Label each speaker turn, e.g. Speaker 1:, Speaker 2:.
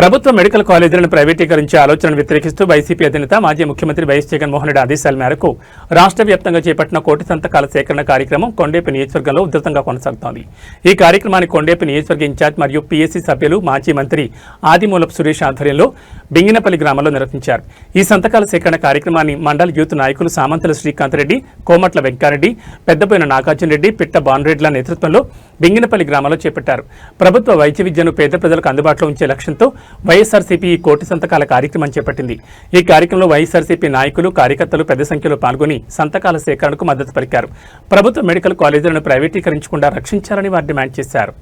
Speaker 1: ప్రభుత్వ మెడికల్ కాలేజీలను ప్రైవేటీకరించే ఆలోచనను వ్యతిరేకిస్తూ వైసీపీ అధినేత మాజీ ముఖ్యమంత్రి వైఎస్ జగన్మోహన్ రెడ్డి ఆదేశాల మేరకు రాష్ట్ర వ్యాప్తంగా చేపట్టిన కోటి సంతకాల సేకరణ కార్యక్రమం కొండేపి నియోజకవర్గంలో ఉధృతంగా కొనసాగుతోంది. ఈ కార్యక్రమాన్ని కొండేపి నియోజకవర్గ ఇన్ఛార్జ్ మరియు పీఎస్సీ సభ్యులు మాజీ మంత్రి ఆదిమూలపు సురేష్ ఆధ్వర్యంలో బింగినపల్లి గ్రామంలో నిర్వహించారు. ఈ సంతకాల సేకరణ కార్యక్రమాన్ని మండల యూత్ నాయకులు సామంతుల శ్రీకాంత్ రెడ్డి కోమట్ల వెంకారెడ్డి పెద్దపోయిన నాగార్జున రెడ్డి పిట్ట బాన్రెడ్ల నేతృత్వంలో బింగినపల్లి గ్రామంలో చేపట్టారు. ప్రభుత్వ వైద్య విద్యను పేద ప్రజలకు అందుబాటులో ఉంచే లక్ష్యంతో వైఎస్ఆర్సీపీ ఈ కోటి సంతకాల కార్యక్రమం చేపట్టింది. ఈ కార్యక్రమంలో వైఎస్ఆర్సీపీ నాయకులు కార్యకర్తలు పెద్ద సంఖ్యలో పాల్గొని సంతకాల సేకరణకు మద్దతు పలికారు. ప్రభుత్వ మెడికల్ కాలేజీలను ప్రైవేటీకరించకుండా రక్షించాలని వారు డిమాండ్ చేశారు.